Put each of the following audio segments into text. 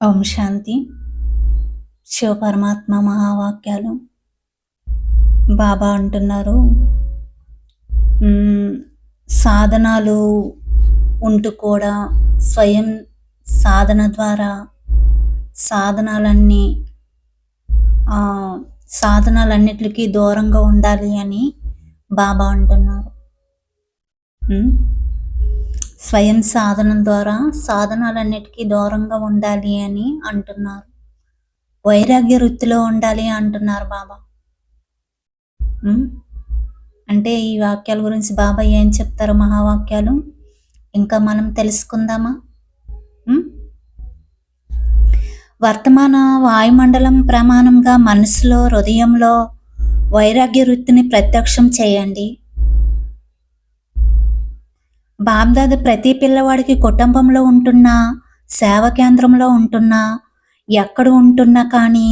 ఓం శాంతి. శివపరమాత్మ మహావాక్యాలు. బాబా అంటున్నారు సాధనాలు ఉంటూ కూడా స్వయం సాధన ద్వారా సాధనాలన్నీ సాధనాలన్నిటికీ దూరంగా ఉండాలి అని బాబా అంటున్నారు. స్వయం సాధనం ద్వారా సాధనాలన్నిటికీ దూరంగా ఉండాలి అని అంటున్నారు. వైరాగ్య వృత్తిలో ఉండాలి అంటున్నారు బాబా. అంటే ఈ వాక్యాల గురించి బాబా ఏం చెప్తారు మహావాక్యాలు ఇంకా మనం తెలుసుకుందామా? వర్తమాన వాయుమండలం ప్రమాణంగా మనసులో హృదయంలో వైరాగ్య వృత్తిని ప్రత్యక్షం చేయండి. బాబ్దాద ప్రతి పిల్లవాడికి కుటుంబంలో ఉంటున్నా సేవ కేంద్రంలో ఉంటున్నా ఎక్కడ ఉంటున్నా కానీ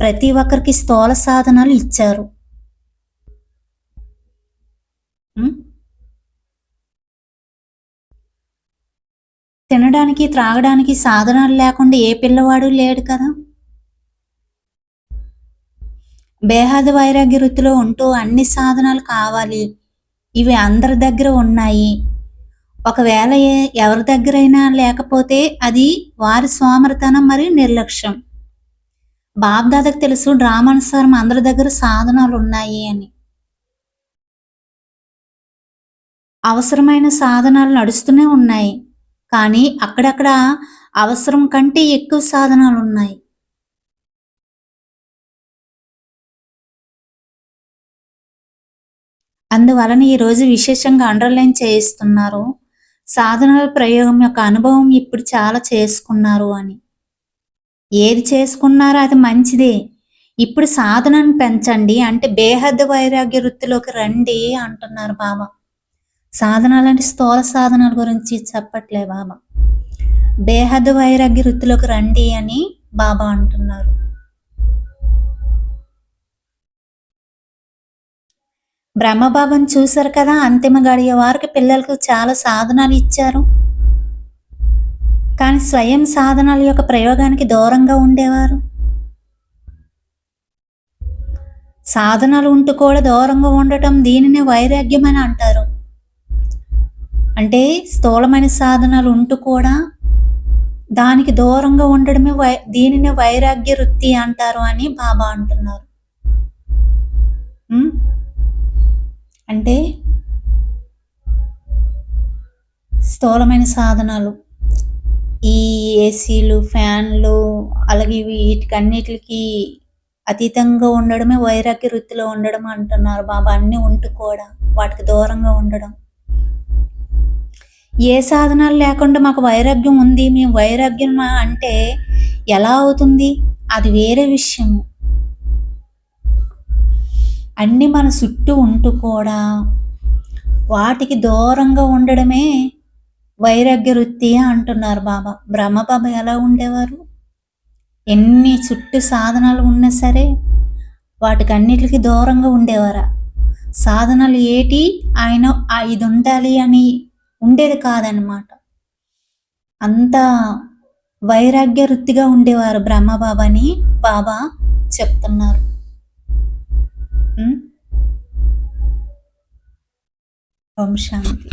ప్రతి ఒక్కరికి స్థూల సాధనాలు ఇచ్చారు. తినడానికి త్రాగడానికి సాధనాలు లేకుండా ఏ పిల్లవాడు లేడు కదా? బేహాద వైరాగ్య వృత్తిలో ఉంటూ అన్ని సాధనాలు కావాలి. ఇవి అందరి దగ్గర ఉన్నాయి. ఒకవేళ ఎవరి దగ్గరైనా లేకపోతే అది వారి స్వామర్థనం మరియు నిర్లక్ష్యం. బాబ్దాదకు తెలుసు డ్రామానుసారం అందరి దగ్గర సాధనాలు ఉన్నాయి అని. అవసరమైన సాధనాలు నడుస్తూనే ఉన్నాయి కానీ అక్కడక్కడ అవసరం కంటే ఎక్కువ సాధనాలు ఉన్నాయి అందువలన ఈరోజు విశేషంగా అండర్లైన్ చేయిస్తున్నారు. సాధనాల ప్రయోగం యొక్క అనుభవం ఇప్పుడు చాలా చేసుకున్నారు అని. ఏది చేసుకున్నారో అది మంచిదే. ఇప్పుడు సాధనను పెంచండి అంటే బేహద్ద వైరాగ్య వృత్తిలోకి రండి అంటున్నారు బాబా సాధనాలంటే స్థూల సాధనాల గురించి చెప్పట్లే బాబా బేహద్ద వైరాగ్య వృత్తిలోకి రండి అని బాబా అంటున్నారు. బ్రహ్మబాబుని చూశారు కదా అంతిమ గడియ వారికి పిల్లలకు చాలా సాధనాలు ఇచ్చారు. కానీ స్వయం సాధనాల యొక్క ప్రయోగానికి దూరంగా ఉండేవారు. సాధనాలు ఉంటూ కూడా దూరంగా ఉండటం దీనినే వైరాగ్యం అని అంటారు. అంటే స్థూలమైన సాధనాలు ఉంటూ కూడా దానికి దూరంగా ఉండడమే వై దీనిని వైరాగ్య వృత్తి అంటారు అని బాబా అంటున్నారు. అంటే స్థూలమైన సాధనాలు. ఈ ఏసీలు ఫ్యాన్లు అలాగే వీటికన్నిటికి అతీతంగా ఉండడమే వైరాగ్య వృత్తిలో ఉండడం అంటున్నారు బాబా. అన్నీ ఉంటూ కూడా వాటికి దూరంగా ఉండడం. ఏ సాధనాలు లేకుండా మాకు వైరాగ్యం ఉంది. మేము వైరాగ్యం అంటే ఎలా అవుతుంది? అది వేరే విషయము. అన్నీ మన చుట్టూ ఉంటూ కూడా వాటికి దూరంగా ఉండడమే వైరాగ్య వృత్తి అంటున్నారు బాబా. బ్రహ్మబాబా ఎలా ఉండేవారు? ఎన్ని చుట్టూ సాధనాలు ఉన్నా సరే వాటికి అన్నిటికి దూరంగా ఉండేవారా? సాధనాలు ఏటి? ఆయన ఇది ఉండాలి అని ఉండేది కాదనమాట అంత వైరాగ్య వృత్తిగా ఉండేవారు బ్రహ్మబాబాని బాబా చెప్తున్నారు. ఓం శాంతి.